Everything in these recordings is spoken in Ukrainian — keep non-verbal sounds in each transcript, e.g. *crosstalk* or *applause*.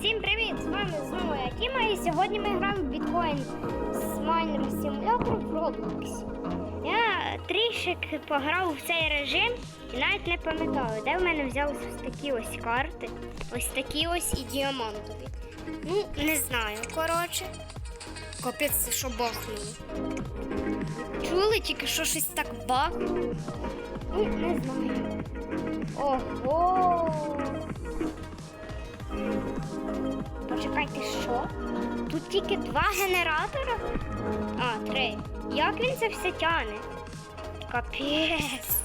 Всім привіт! З вами знову я Тіма, і сьогодні ми граємо в біткоін з майнер симулятор в Roblox. Я трішки пограв в цей режим і навіть не пам'ятаю, де в мене взялися ось такі ось карти, ось такі ось і діамантові. Ну, не знаю, коротше. Капець, це що бахнуло. Чули тільки що щось так бахнуло? Ну, не знаю. Ого! Почекайте, що? Тут тільки два генератора? А, три. Як він це все тяне? Капець.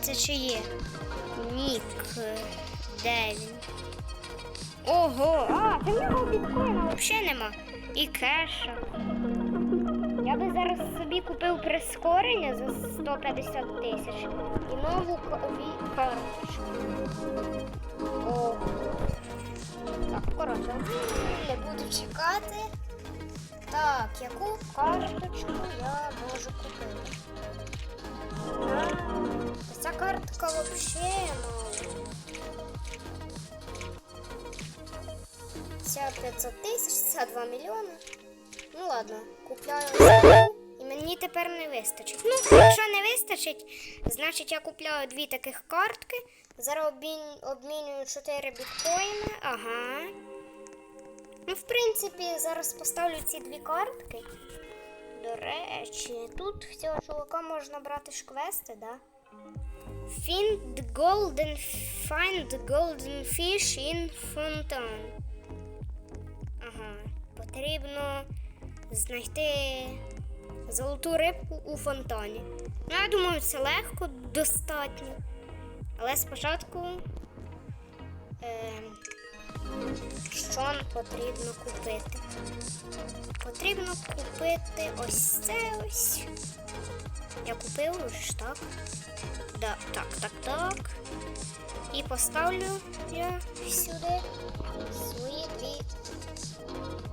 Це чи є? Нік. Де він? Ого! А, це нього біткоїна взагалі нема. І кеша. Собі купив прискорення за 150 тисяч і нову карточку. О. Так, коротше, не буду чекати. Так, яку карточку я можу купити? А, ця картка взагалі мало. Ця 500 тисяч, ця 2 мільйони. Ну ладно, купляю мені тепер не вистачить. Ну, якщо не вистачить, значить я купляю дві таких картки. Зараз обмін... обмінюю 4 біткоїни. Ага. Ну, в принципі, зараз поставлю ці дві картки. До речі, тут в цього чувака можна брати ж квести, да? Find golden find golden fish in fountain. Ага, потрібно знайти золоту рибку у фонтані. Ну, я думаю, це легко, достатньо. Але спочатку е, що нам потрібно купити? Потрібно купити ось це ось. Я купив вже так. Да, так, так, так. І поставлю я сюди свої дві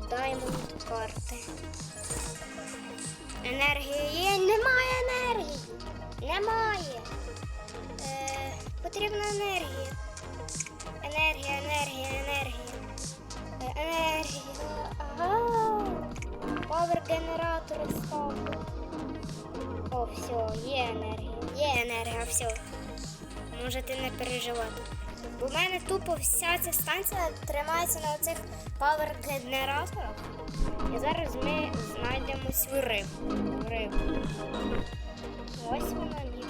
Diamond карти. Енергія є, немає енергії. Немає. Е, потрібна енергія. Енергія, енергія, енергія. Енергія. Ага. Павер генератори ставлю. О, все, є енергія. Є енергія, все. Можете не переживати. Бо в мене тупо вся ця станція тримається на оцих павер-генераторах. І зараз ми знайдемо цю рибу. Рибу. Ось вона ніби.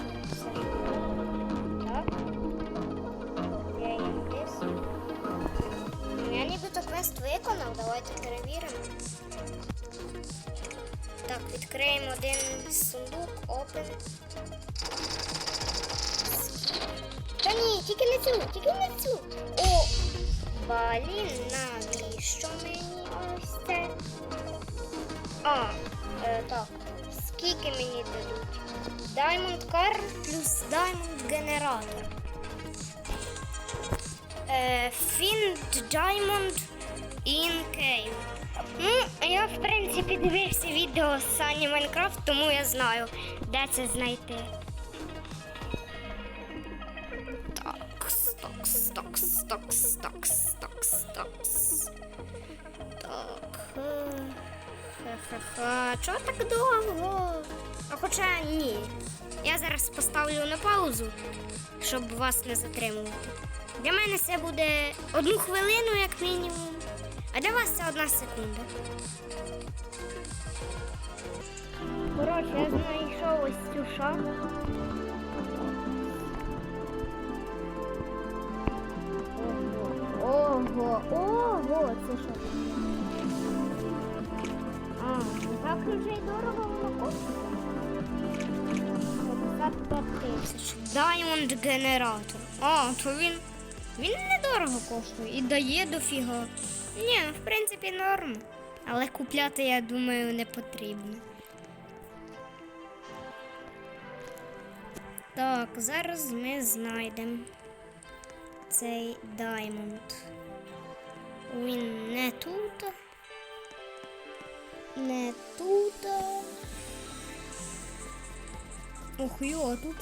Так. Я її натисну. Я нібито квест виконав, давайте перевіримо. Так, відкриємо один сундук, open. Та ні, тільки не цю, тільки не цю. О! Блін, навіщо мені ось це? А, е, так. Скільки мені дадуть? Diamond Car плюс Diamond Generator. Е, Find Diamond in Cave. Ну, я в принципі дивився відео з Сані Майнкрафт, тому я знаю, де це знайти. Такс. Так. е, Ха-ха-ха. Чого так довго? А хоча ні. Я зараз поставлю на паузу, щоб вас не затримувати. Для мене це буде одну хвилину, як мінімум. А для вас це одна секунда. Коротше, я знайшов ось цю шахту. Ого, ого, це що? А, так вже й дорого. 55. Diamond генератор. А, то він. Він недорого коштує і дає дофіга. Ні, в принципі, норм. Але купляти, я думаю, не потрібно. Так, зараз ми знайдемо цей даймонд. Він не тут. Не тут. Ох, йо, а тут.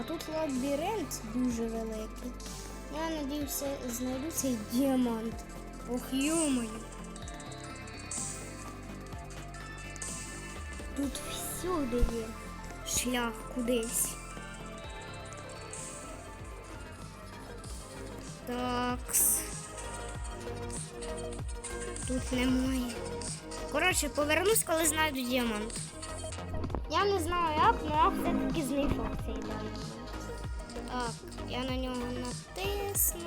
А тут лабіринт дуже великий. Я надіюся, знайду цей діамант. Ох, йомаю. Тут всюди є шлях кудись. Такс. Тут немає. Коротше, повернусь, коли знайду діамант. Я не знаю як, але я все-таки знайшов цей діамант. Так, я на нього натисну.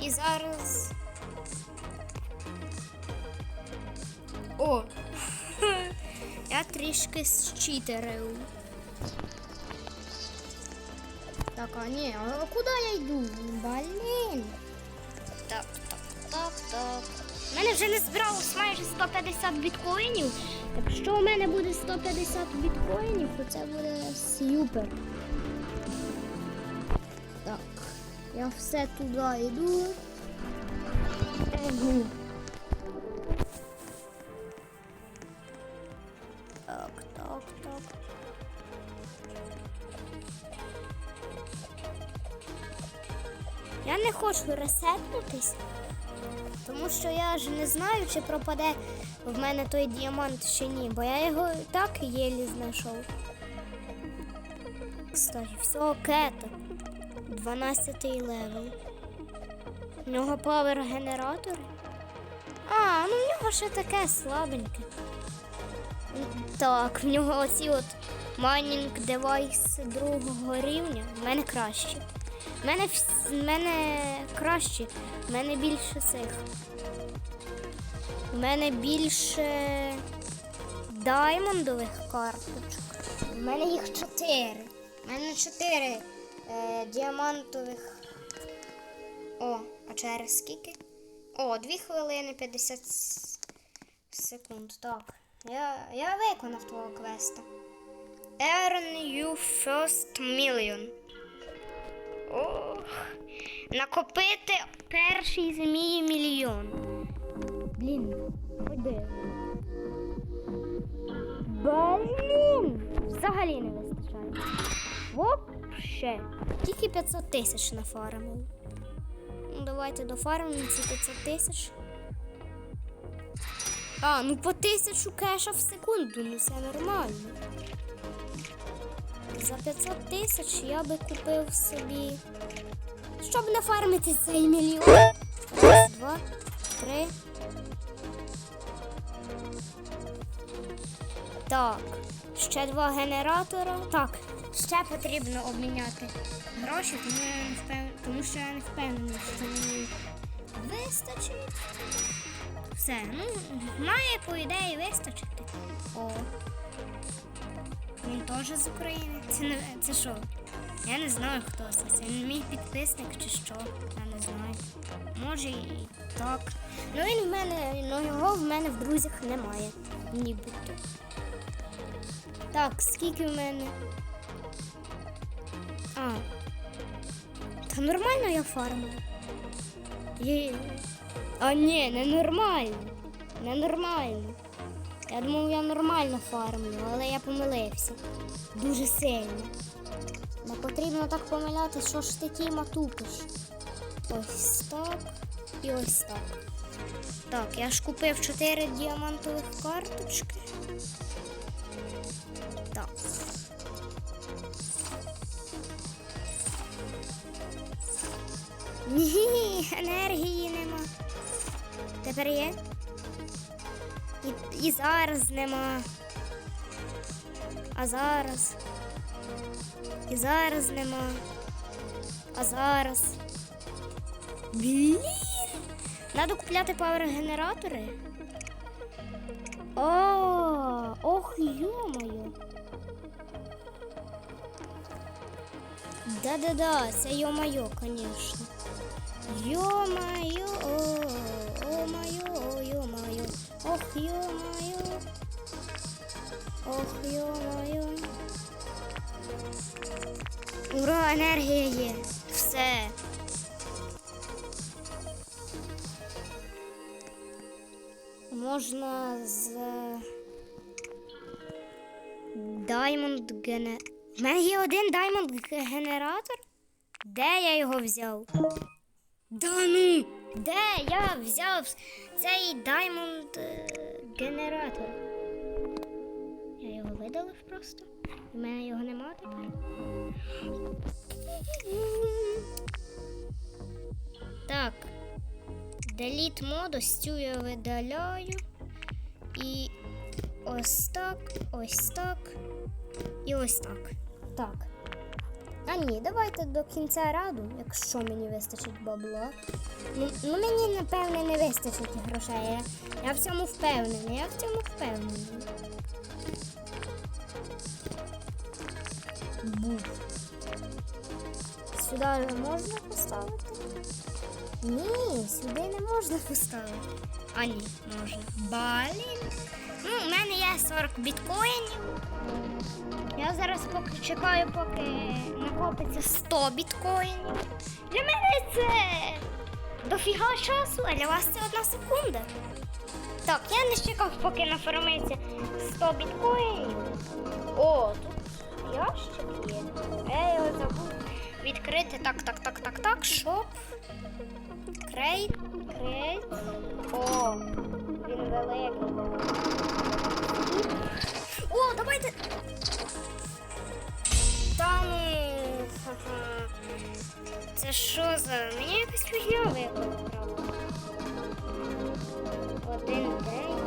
І зараз. О! *laughs* Я трішки зчитерив. Так, а ні, а куди я йду? Блін. Так, так, так, так. У мене вже не збиралось майже 150 біткоїнів. Якщо у мене буде 150 біткоїнів, то це буде супер. Так, я все туди йду. Егу. Так, так, так. Не хочу ресетнутись, тому що я ж не знаю, чи пропаде в мене той діамант чи ні, бо я його і так єлі знайшов. Кстати, все кета. 12 левел. У нього павер генератор. А, ну в нього ще таке слабеньке. Так, в нього оці от майнінг девайс другого рівня. В мене краще. В мене, в мене краще. В мене більше цих. В мене більше даймондових карточок. У мене їх чотири. У мене чотири е, діамантових. О, а через скільки? О, 2 хвилини 50 секунд. Так. Я, я виконав твого квеста. Earn you first million. Ох. Накопити перший змії мільйон. Блін, ходи. Блін! Взагалі не вистачає. Вообще. Тільки 500 тисяч нафармив. Ну, давайте дофармимо ці 500 тисяч. А, ну по тисячу кеша в секунду, ну це нормально. За 500 тисяч я би купив собі. Щоб нафармити цей мільйон. Раз, два, три. Так, ще два генератора. Так, ще потрібно обміняти гроші, тому, я не впев... тому що я не впевнений, що мені вистачить. Все, ну, має по ідеї вистачити. О. Він теж з України. Це не це що? Я не знаю, хто це. Це мій підписник чи що. Я не знаю. Може і так. Ну він в мене, ну його в мене в друзях немає. Нібито. Так, скільки в мене? А. Та нормально я фармив. Є... А ні, не нормально. Не нормально. Я думав, я нормально фармлю, але я помилився. Дуже сильно. Не потрібно так помиляти, що ж ти Тіма тупиш. Ось так і ось так. Так, я ж купив 4 діамантових карточки. Так. Ні, енергії нема. Тепер є? І, і зараз нема. А зараз. І зараз нема. А зараз. Блін. Надо купляти пауер-генератори. О, ох, йо-моє. Да-да-да, це йо-моє, конечно. Йо-моє, о, о-моє, йо-моє. Ох, йо-моє. Ох, йо-моє. Ура, енергія є. Все. Можна з Diamond Gener... У мене є один Diamond генератор. Де я його взяв? Да ну! Де я взяв цей Diamond е, генератор? Я його видалив просто. У мене його нема тепер. Так. Delete модус, цю я видаляю. І ось так, ось так. І ось так. Так. А ні, давайте до кінця раду, якщо мені вистачить бабла. Ну, мені, напевне, не вистачить грошей. Я, я в цьому впевнений, я в цьому впевнений. Був. Сюди можна поставити? Ні, сюди не можна поставити. А ні, можна. Блін. Ну, у мене є 40 біткоїнів. Я зараз поки чекаю, поки накопиться 100 біткоїнів. Для мене це дофіга часу, а для вас це одна секунда. Так, я не чекав, поки нафармиться 100 біткоїнів. О, тут ящик є. Я його забув відкрити. Так, так, так, так, так, шоп. Крейт, крейт. О, він великий. О, давайте. Та ну. Це що за? Мені якась фігня правда. Один день.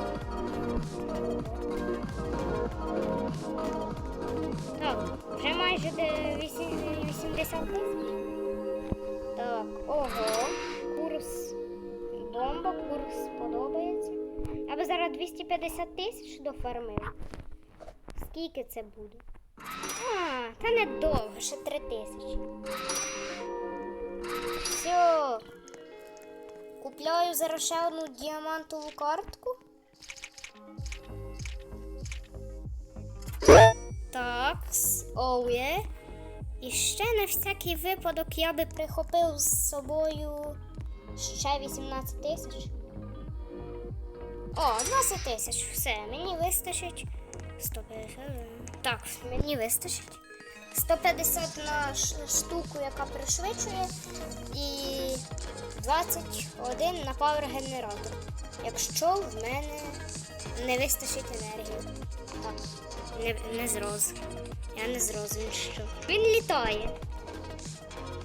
Так, вже майже де 80 тисяч. Так, ого, курс бомба, курс подобається. Я би зараз 250 тисяч дофармив. Скільки це буде? А, та недовго, ще 3 тисячі. Все. Купляю зараз ще одну діамантову картку. Так, оу є. І ще на всякий випадок я би прихопив з собою ще 18 тисяч. О, 20 тисяч. Все, мені вистачить. 150. Так, мені вистачить. 150 на штуку, яка пришвидшує, і 21 на пауер генератор. Якщо в мене не вистачить енергії. Так, не, не зроз. Я не зроз, він що. Він літає.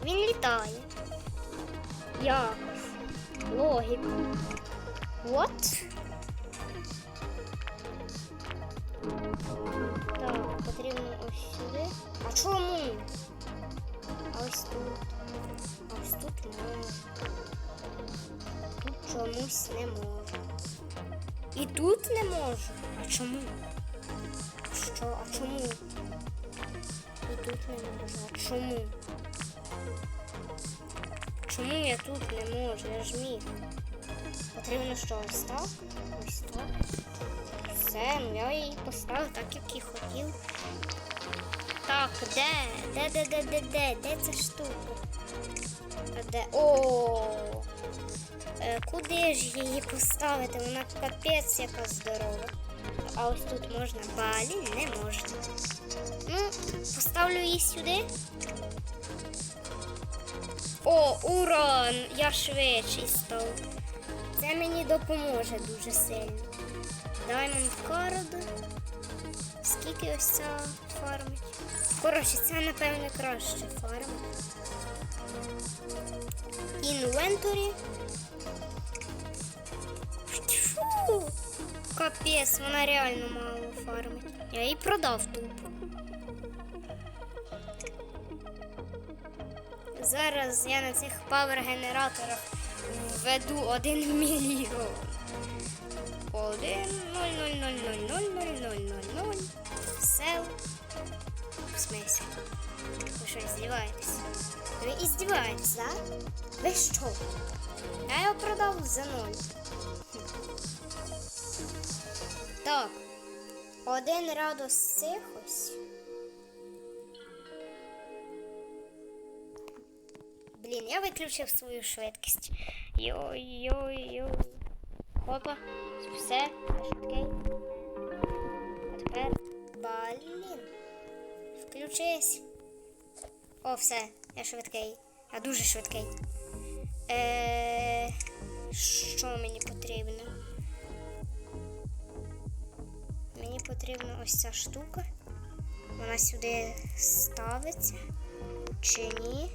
Він літає. Якось. Логіка. What? Так, потрібно ось сюди. А чому? А ось тут. А ось тут можна. Тут чомусь не можу. І тут не можу. А чому? Що? А чому? І тут не можу. А чому? Чому я тут не можу? Я ж міг. Потрібно що ось так? Ось так. Все, я її поставив так, як і хотів. Так, де? Де, де, де, де, де? Де ця штука? Де? О! Е, куди ж її поставити? Вона капець яка здорова. А ось тут можна. Блін, не можна. Ну, поставлю її сюди. О, урон! Я швидший став. Це мені допоможе дуже сильно. Diamond Card. Скільки ось ця фармить? Коротше, це напевне краще фармить. Inventory. Фу! Капець, вона реально мало фармить. Я її продав тупо. Зараз я на цих павер-генераторах введу 1 мільйон. 1 0 0 0 0 0 0 0 0 Сел. В смысле? Вы что, издеваетесь? Вы издеваетесь, да? Вы что? Я его продал за ноль. Так. Один радус цих ось. Блін, я виключив свою швидкість. Йой-йой-йой. Опа все, окей. А тепер. Блін. Включись. О, все. Я швидкий. Я дуже швидкий. Е, що мені потрібно? Мені потрібна ось ця штука. Вона сюди ставиться. Чи ні?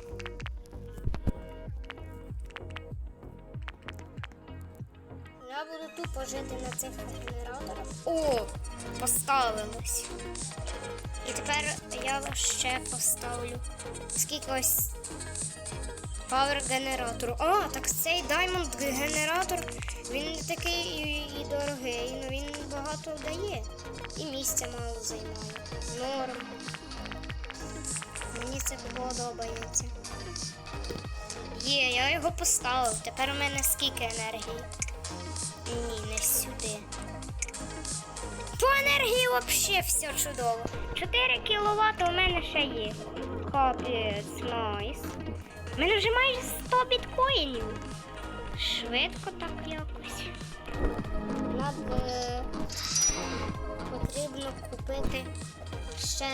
Буду тупо жити на цих генераторах. О, поставилось. І тепер я ще поставлю. Скільки ось павер генератору. А, так цей Diamond генератор, він не такий і, дорогий, але він багато дає. І місця мало займає. Норм. Мені це подобається. Є, я його поставив. Тепер у мене скільки енергії? Ні, не сюди. По енергії взагалі все чудово. 4 кВт у мене ще є. Капець, найс. У мене вже майже 100 біткоїнів. Швидко так якось. Нам е, потрібно купити ще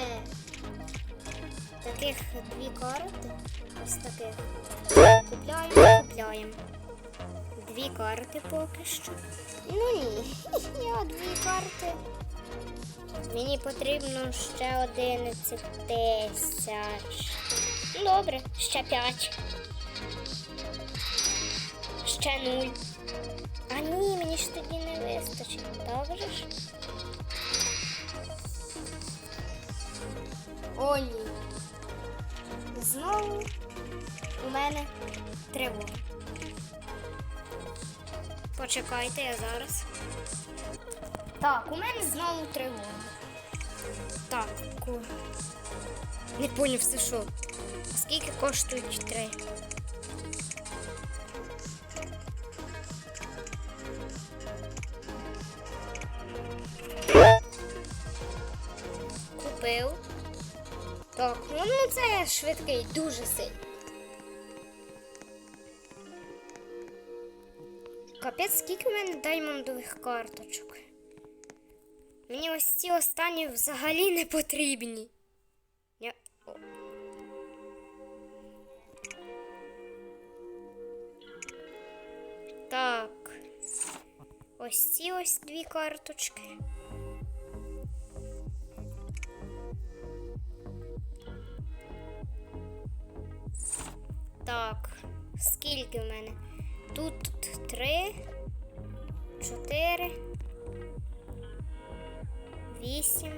таких дві карти. Ось таких. Купляємо, купляємо. Дві карти поки що. Ну ні, *laughs* я дві карти. Мені потрібно ще 11 тисяч. Добре, ще 5. Ще 0. А ні, мені ж тоді не вистачить, же ж? О. Знову у мене тривога. Почекайте, я зараз. Так, у мене знову тривога. Так. Не поняв все що. Скільки коштують три? Купив. Так, ну ну це швидкий, дуже сильний. Капець, скільки в мене даймондових карточок. Мені ось ці останні взагалі не потрібні. Я... Так. Ось ці ось дві карточки. Так, скільки в мене? Тут три, чотири, вісім.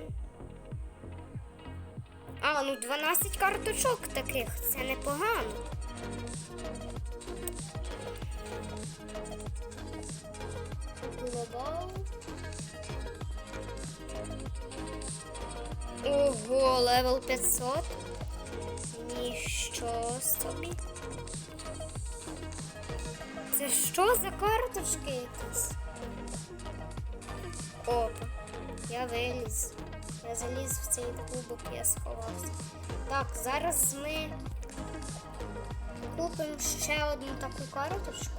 А, ну 12 карточок таких, це непогано. Глобал. Ого, левел 500. Ніщо собі. Це що за карточки якісь? Опа, я виліз. Я заліз в цей кубок, я сховався. Так, зараз ми купимо ще одну таку карточку.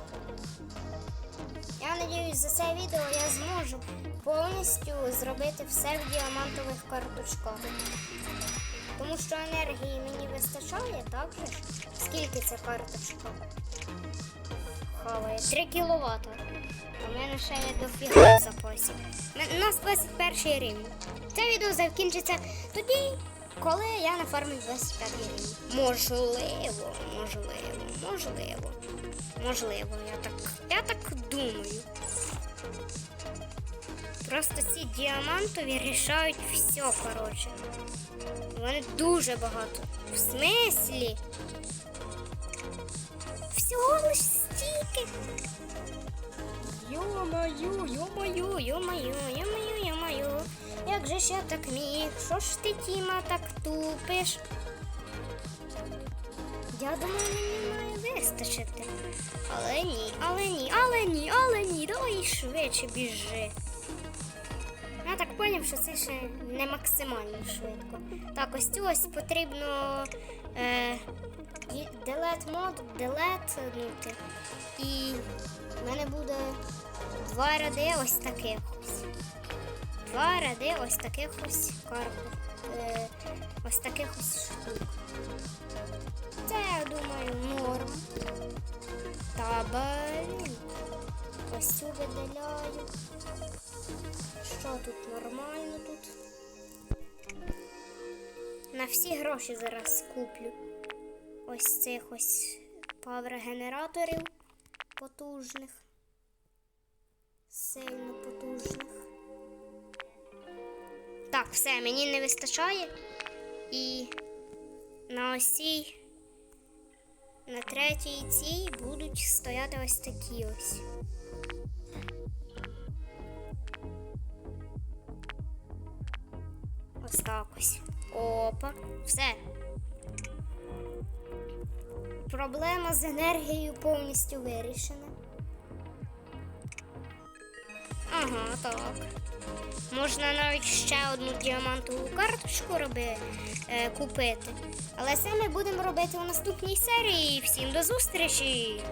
Я надіюсь, за це відео я зможу повністю зробити все в діамантових карточках. Тому що енергії мені вистачає, так же? Скільки ця карточка? Хаває 3 кВт. У мене ще є дофіга в запасі. Нас 21 рівень. Це відео закінчиться тоді, коли я нафармлю 25 рівень. Можливо, можливо, можливо. Можливо, я так, я так думаю. Просто ці діамантові рішають все, коротше. Вони дуже багато. В смислі? Всього лиш стільки. Йо-маю, йо-маю, йо-маю, йо-маю, йо-маю. Як же ж я так міг? Що ж ти, Тіма, так тупиш? Я думаю, мені має вистачити. Але ні, але ні, але ні, але ні. Давай швидше біжи. Я так поняв, що це ще не максимально швидко. Так, ось цю ось потрібно е, delete мод, делетнути. І в мене буде два ради ось таких ось. Два ради ось таких ось карпу. Е, ось таких ось штук. Це, я думаю, норм. Та блін. Ось цю видаляю. Що тут нормально тут? На всі гроші зараз куплю. Ось цих ось павер генераторів потужних. Сильно потужних. Так, все, мені не вистачає. І на ось на третій цій будуть стояти ось такі ось. Ось так ось. Опа. Все. Проблема з енергією повністю вирішена. Ага, так. Можна навіть ще одну діамантову карточку роби, е, купити. Але це ми будемо робити у наступній серії. Всім до зустрічі!